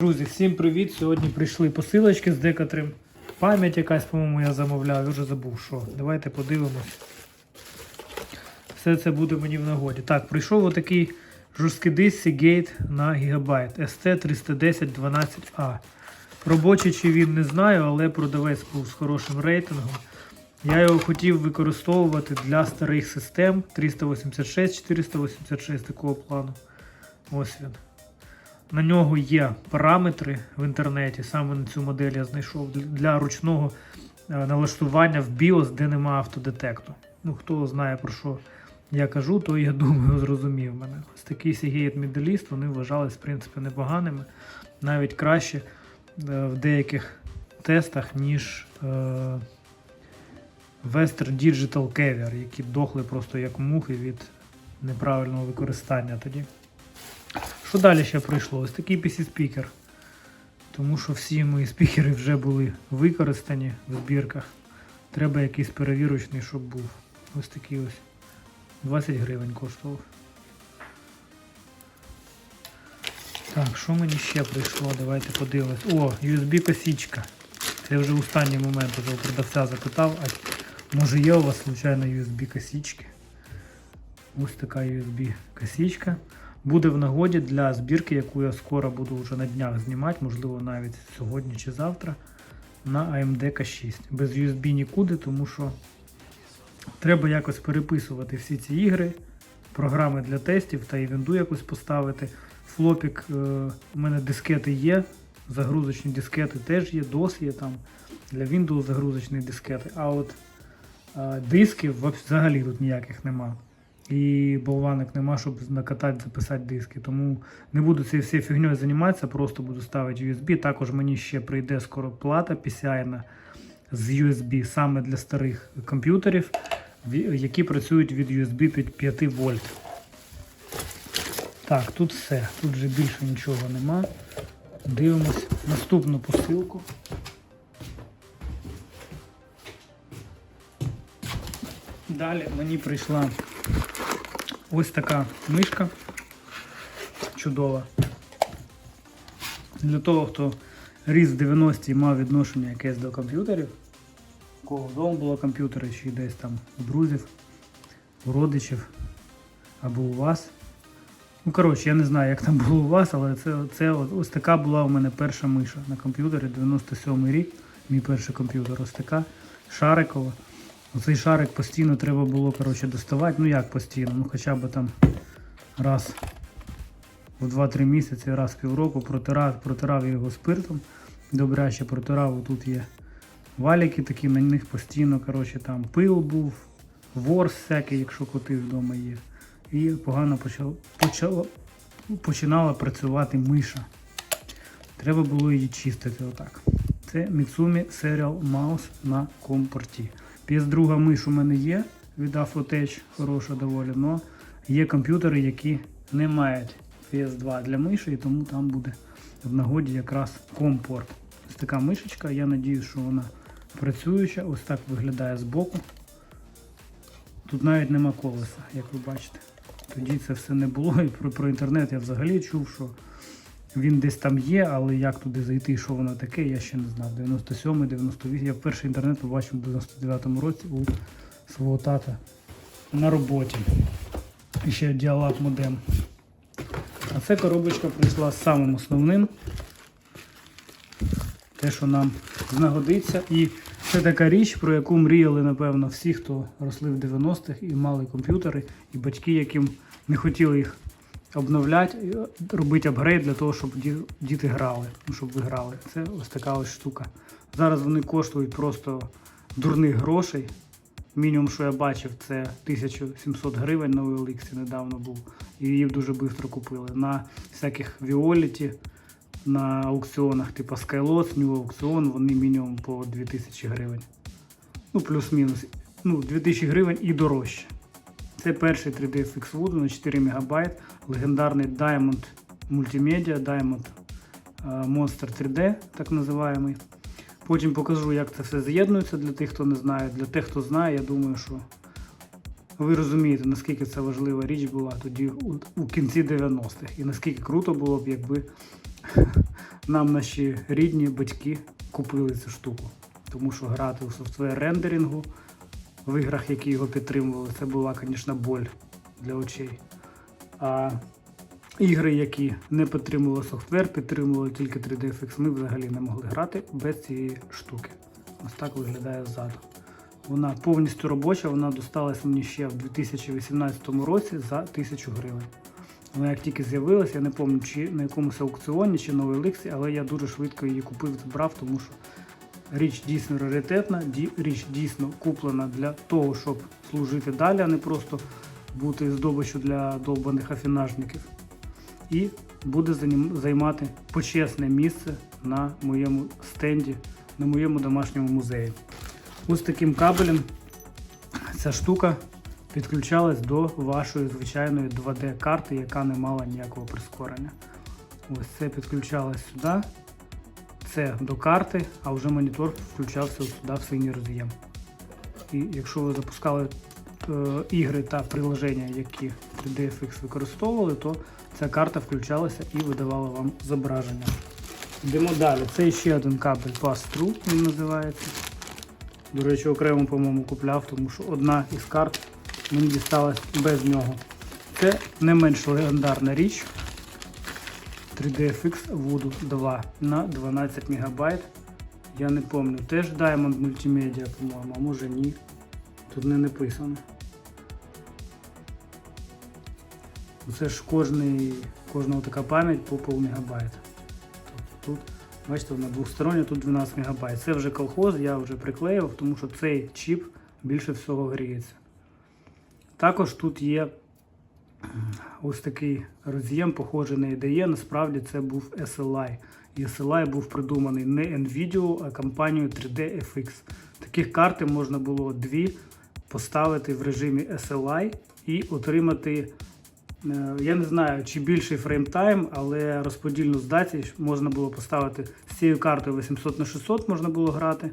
Друзі, всім привіт! Сьогодні прийшли посилочки з декотрим. Пам'ять якась, по-моєму, я замовляв, я вже забув що. Давайте подивимось. Все це буде мені в нагоді. Так, прийшов отакий жорсткий диск Seagate на гігабайт ST310 12A. Робочий чи він не знаю, але продавець був з хорошим рейтингом. Я його хотів використовувати для старих систем 386, 486 такого плану. Ось він. На нього є параметри в інтернеті, саме на цю модель я знайшов для ручного е, налаштування в BIOS, де нема автодетекту. Ну, хто знає про що я кажу, то я думаю, зрозумів мене. Ось такі Seagate Middle вони вважались, в принципі, непоганими, навіть краще е, в деяких тестах, ніж е, Western Digital Caviar, які дохли просто як мухи від неправильного використання тоді. Що далі ще пройшло? Ось такий PC-спікер. Тому що всі мої спікери вже були використані в збірках. Треба якийсь перевірочний, щоб був. Ось такий ось. 20 гривень коштував. Так, що мені ще прийшло? Давайте подивимось. О, USB-косічка. Це вже в останній момент у продавця запитав, а може є у вас случайно USB-косічки? Ось така USB-косічка. Буде в нагоді для збірки, яку я скоро буду вже на днях знімати, можливо, навіть сьогодні чи завтра, на AMD K6. Без USB нікуди, тому що треба якось переписувати всі ці ігри, програми для тестів та і вінду якось поставити. Флопік, е, у мене дискети є, загрузочні дискети теж є, DOS є там для Windows загрузочні дискети. А от е, дисків взагалі тут ніяких нема і болванок нема, щоб накатати, записати диски. Тому не буду цією всією фігньою займатися, просто буду ставити USB. Також мені ще прийде скоро плата PCI з USB саме для старих комп'ютерів, які працюють від USB під 5 вольт. Так, тут все. Тут вже більше нічого нема. Дивимось наступну посилку. Далі мені прийшла Ось така мишка чудова. Для того, хто ріс в 90-ті мав відношення якесь до комп'ютерів, у кого вдома було комп'ютери, чи десь там у друзів, у родичів або у вас. Ну, коротше, я не знаю, як там було у вас, але це, це ось така була у мене перша миша на комп'ютері, 97-й рік, мій перший комп'ютер, ось така шарикова. Оцей шарик постійно треба було коротше, доставати. Ну як постійно, ну хоча б там раз в 2-3 місяці, раз в півроку протирав, протирав його спиртом. Добряще протирав. Тут є валіки такі, на них постійно коротше, там пил був, ворс всякий, якщо коти вдома є. І погано почало, почало, починала працювати миша. Треба було її чистити отак. Це Mitsumi Serial Mouse на компорті. PS2 миш у мене є від Afotech, хороша доволі, але є комп'ютери, які не мають PS2 для миші, і тому там буде в нагоді якраз компорт. Ось така мишечка, я надію, що вона працююча. Ось так виглядає збоку. Тут навіть нема колеса, як ви бачите. Тоді це все не було. І про, про інтернет я взагалі чув, що він десь там є, але як туди зайти, що воно таке, я ще не знав. 97 98 Я перший інтернет побачив у 99-му році у свого тата на роботі. І ще діалог модем. А це коробочка прийшла з самим основним. Те, що нам знагодиться. І це така річ, про яку мріяли, напевно, всі, хто росли в 90-х і мали комп'ютери, і батьки, яким не хотіли їх обновляти, робити апгрейд для того, щоб діти грали, ну, щоб ви грали. Це ось така ось штука. Зараз вони коштують просто дурних грошей. Мінімум, що я бачив, це 1700 гривень на OLX недавно був. І її дуже швидко купили. На всяких Violet, на аукціонах, типу Skylots, New Auction, вони мінімум по 2000 гривень. Ну, плюс-мінус. Ну, 2000 гривень і дорожче. Це перший 3D FX Wood на 4 МБ, легендарний Diamond Multimedia, Diamond е, Monster 3D, так називаємий. Потім покажу, як це все з'єднується для тих, хто не знає. Для тих, хто знає, я думаю, що ви розумієте, наскільки це важлива річ була тоді у кінці 90-х. І наскільки круто було б, якби нам наші рідні батьки купили цю штуку. Тому що грати у софтвер рендерингу в іграх, які його підтримували, це була, звісно, боль для очей. А ігри, які не підтримували софтвер, підтримували тільки 3D-FX, ми взагалі не могли грати без цієї штуки. Ось так виглядає ззаду. Вона повністю робоча, вона досталась мені ще в 2018 році за 1000 гривень. Вона як тільки з'явилася, я не пам'ятаю, чи на якомусь аукціоні, чи на OLX, але я дуже швидко її купив, забрав, тому що річ дійсно раритетна, річ дійсно куплена для того, щоб служити далі, а не просто бути здобиччю для довбаних афінажників. І буде займати почесне місце на моєму стенді, на моєму домашньому музеї. Ось таким кабелем ця штука підключалась до вашої звичайної 2D-карти, яка не мала ніякого прискорення. Ось це підключалось сюди, це до карти, а вже монітор включався сюди в синій роз'єм. І якщо ви запускали е, ігри та приложення, які 3DFX використовували, то ця карта включалася і видавала вам зображення. Йдемо далі. Це ще один кабель Pass-Through, він називається. До речі, окремо, по-моєму, купляв, тому що одна із карт мені дісталась без нього. Це не менш легендарна річ. 3DFX Voodoo 2 на 12 МБ. Я не пам'ятаю, теж Diamond Multimedia, по-моєму, а може ні. Тут не написано. Це ж кожний, кожного така пам'ять по пол мегабайт. Тобто тут, бачите, вона двостороння, тут 12 МБ. Це вже колхоз, я вже приклеїв, тому що цей чіп більше всього гріється. Також тут є ось такий роз'єм, похожий на IDE. Насправді це був SLI. І SLI був придуманий не NVIDIA, а компанією 3D-FX. Таких карти можна було дві поставити в режимі SLI і отримати. е, Я не знаю, чи більший фреймтайм, але розподільну здатність можна було поставити з цією картою 800 на 600 можна було грати.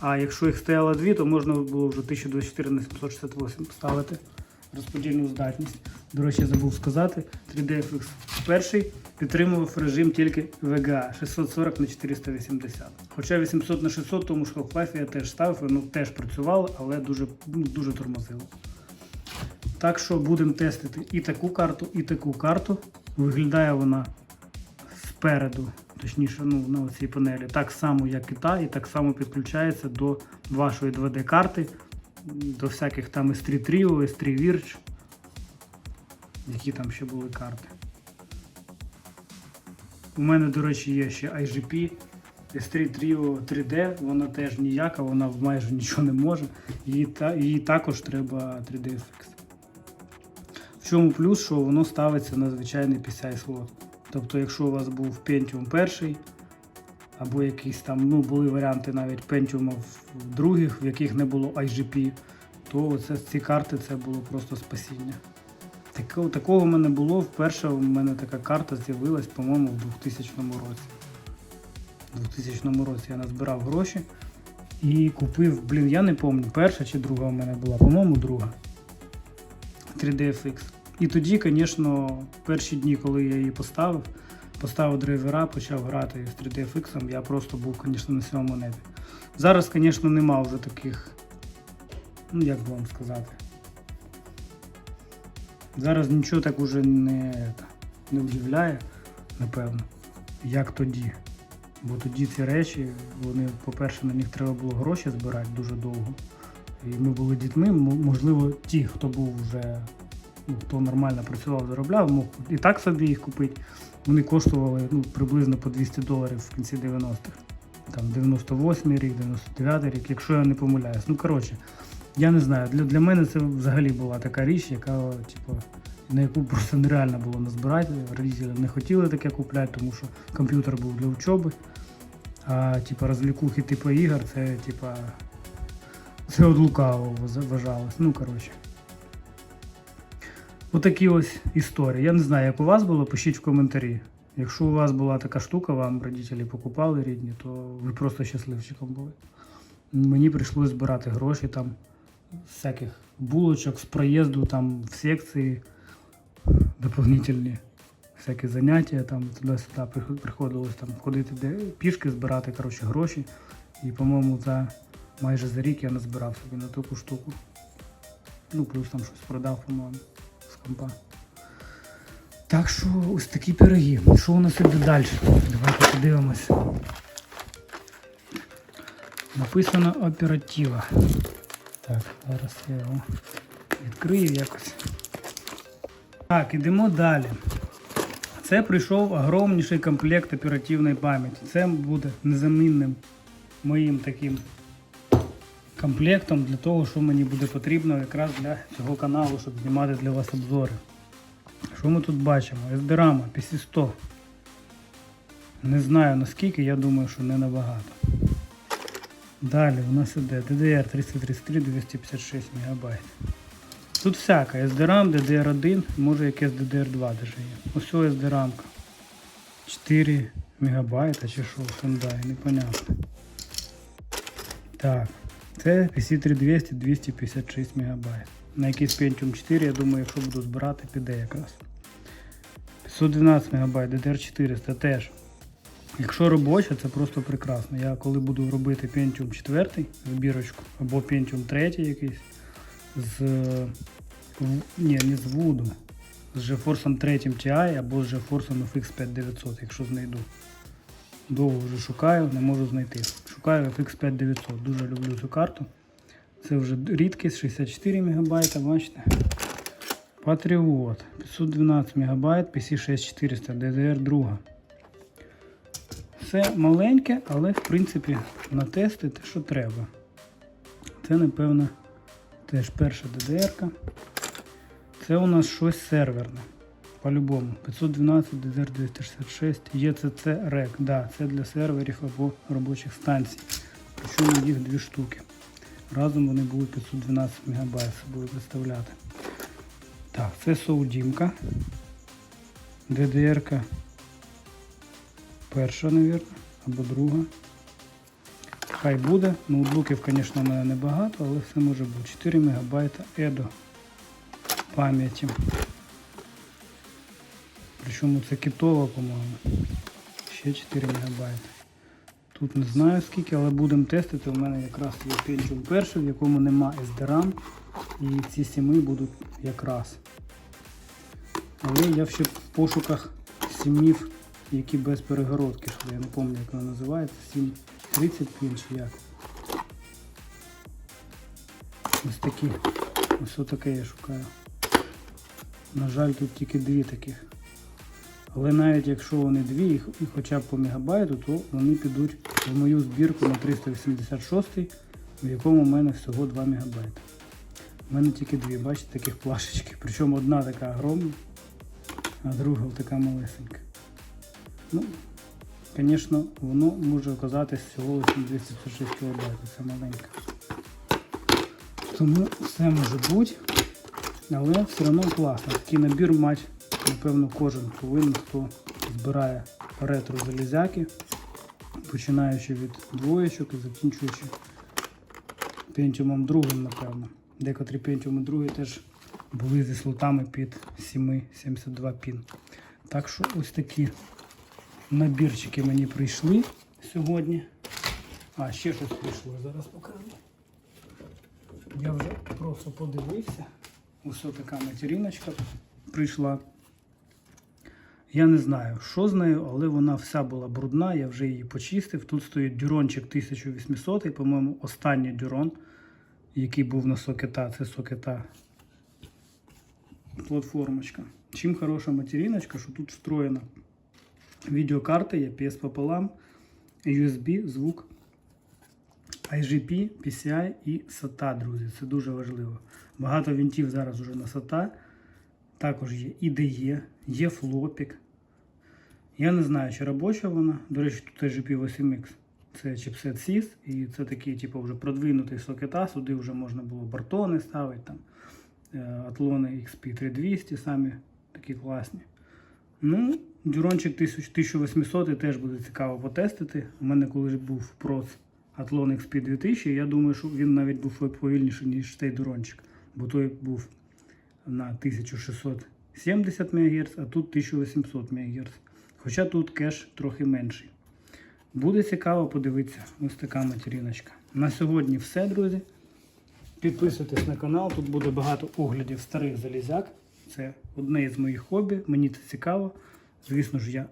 А якщо їх стояло дві, то можна було вже 1024 на 768 поставити розподільну здатність. До речі, забув сказати, 3DFX перший підтримував режим тільки VGA 640 на 480. Хоча 800 на 600, тому що Half-Life я теж ставив, воно теж працювало, але дуже, ну, дуже тормозило. Так що будемо тестити і таку карту, і таку карту. Виглядає вона спереду, точніше, ну, на цій панелі, так само, як і та, і так само підключається до вашої 2D-карти, до всяких там S3 Trio, S3 Virch, які там ще були карти. У мене, до речі, є ще IGP. S3 Trio 3D, вона теж ніяка, вона майже нічого не може. Її, та, її також треба 3D-FX. В чому плюс, що воно ставиться на звичайний PCI слот. Тобто, якщо у вас був Pentium 1, або якісь там, ну, були варіанти навіть Pentium других, в яких не було IGP, то оце, ці карти це було просто спасіння. Такого, такого в мене було. Вперше у мене така карта з'явилась, по-моєму, в 2000 році. У 2000 році я назбирав гроші і купив, блін, я не пам'ятаю, перша чи друга у мене була, по-моєму, друга. 3DFX. І тоді, звісно, перші дні, коли я її поставив, поставив драйвера, почав грати з 3DFX, я просто був, звісно, на сьомому небі. Зараз, звісно, нема вже таких, ну як би вам сказати. Зараз нічого так уже не, не удивляє, напевно, як тоді. Бо тоді ці речі, вони, по-перше, на них треба було гроші збирати дуже довго. І ми були дітьми, можливо, ті, хто був вже, хто нормально працював, заробляв, мог і так собі їх купити. Вони коштували ну, приблизно по 200 доларів в кінці 90-х. Там 98 рік, 99-й рік, якщо я не помиляюсь. Ну, коротше, я не знаю. Для, для мене це взагалі була така річ, яка, типу, на яку просто нереально було назбирати. Родителі не хотіли таке купляти, тому що комп'ютер був для учоби. А типу, розвлікухи типу ігор, це типа. Це от лукаво вважалось. Ну, коротше. Отакі ось історії. Я не знаю, як у вас було, пишіть в коментарі. Якщо у вас була така штука, вам родителі покупали рідні, то ви просто щасливчиком були. Мені прийшлось збирати гроші там з всяких булочок з проїзду там в секції доповнительні всякі заняття, там туди-сюди приходилось там ходити де пішки, збирати коротше, гроші. І, по-моєму, за майже за рік я назбирав собі на таку штуку. Ну, плюс там щось продав, по-моєму, компа. Так що ось такі пироги. Що у нас іде далі? Давайте подивимось. Написано оператива. Так, зараз я його відкрию якось. Так, ідемо далі. Це прийшов огромніший комплект оперативної пам'яті. Це буде незамінним моїм таким комплектом для того, що мені буде потрібно якраз для цього каналу, щоб знімати для вас обзори. Що ми тут бачимо? SDRAM PC100. Не знаю наскільки, я думаю, що не набагато. Далі у нас іде DDR 333 256 МБ. Тут всяка SDRAM, DDR1, може якесь DDR2 даже є. Ось ось SDRAM. 4 МБ чи що, Hyundai, непонятно. Так, це PC3200 256 МБ. На якийсь Pentium 4, я думаю, якщо буду збирати, піде якраз. 512 МБ, DDR400 теж. Якщо робоча, це просто прекрасно. Я коли буду робити Pentium 4 збірочку, або Pentium 3 якийсь з. Ні, не з Voodoo, з GeForce 3 Ti або з GeForce FX 5900, якщо знайду. Довго вже шукаю, не можу знайти. Шукаю FX 5900, дуже люблю цю карту. Це вже рідкість 64 МБ, бачите. Patriot 512 МБ, PC6400, DDR2. Все маленьке, але в принципі на тести те, що треба. Це, напевно, теж перша DDR. Це у нас щось серверне. По-любому. 512 DDR266 ECC REC. Да, це для серверів або робочих станцій. Причому їх дві штуки. Разом вони будуть 512 МБ собою представляти. Так, це Соудімка. DDR-ка перша, мабуть, або друга. Хай буде. Ноутбуків, звісно, в мене небагато, але все може бути. 4 МБ EDO пам'яті. Причому це китова, по-моєму. Ще 4 МБ. Тут не знаю скільки, але будемо тестити. У мене якраз є Pentium перший, в якому нема SDRAM. І ці сіми будуть якраз. Але я ще в пошуках сімів, які без перегородки, що я не пам'ятаю, як вона називається. 7 30 чи як. Ось такі. Ось таке я шукаю. На жаль, тут тільки дві таких. Але навіть якщо вони дві і хоча б по мегабайту, то вони підуть в мою збірку на 386, в якому в мене всього 2 мегабайти. У мене тільки дві, бачите, таких плашечки. Причому одна така огромна, а друга така малесенька. Ну, звісно, воно може оказатись всього лише 256 кБ, це маленьке. Тому все може бути, але все одно класно. Такий набір мать, напевно, кожен повинен, хто збирає ретро залізяки, починаючи від двоєчок і закінчуючи Pentium 2, напевно. Декотрі Pentium 2 теж були зі слотами під 7,72 пін. Так що ось такі набірчики мені прийшли сьогодні. А, ще щось прийшло, зараз покажу. Я вже просто подивився. Ось така материночка прийшла. Я не знаю, що з нею, але вона вся була брудна, я вже її почистив. Тут стоїть дюрончик 1800, по-моєму, останній дюрон, який був на сокета. Це сокета платформочка. Чим хороша материночка, що тут встроєна відеокарта, є PS пополам, USB, звук, IGP, PCI і SATA, друзі. Це дуже важливо. Багато вінтів зараз вже на SATA. Також є IDE, є флопік. Я не знаю, чи робоча вона. До речі, тут IGP 8X. Це чіпсет SIS, і це такий, типу, вже продвинутий сокета. Сюди вже можна було бартони ставити, там, е, атлони XP3200, самі такі класні. Ну, дюрончик 1800 теж буде цікаво потестити. У мене коли був проц Athlon XP 2000, я думаю, що він навіть був повільніший, ніж цей дюрончик, бо той був на 1600 70 МГц, а тут 1800 МГц. Хоча тут кеш трохи менший. Буде цікаво подивитися. Ось така материночка. На сьогодні все, друзі. Підписуйтесь на канал, тут буде багато оглядів старих залізяк. Це одне із моїх хобі, мені це цікаво. Звісно ж, я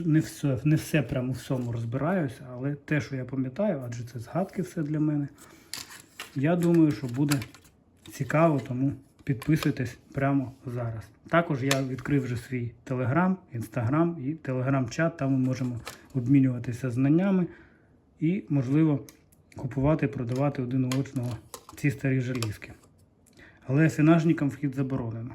не, все, не все прямо всьому розбираюся, але те, що я пам'ятаю, адже це згадки все для мене. Я думаю, що буде цікаво, тому підписуйтесь прямо зараз. Також я відкрив вже свій телеграм, інстаграм і телеграм-чат. Там ми можемо обмінюватися знаннями і, можливо, купувати, продавати один у одного ці старі желізки. Але синажникам вхід заборонено.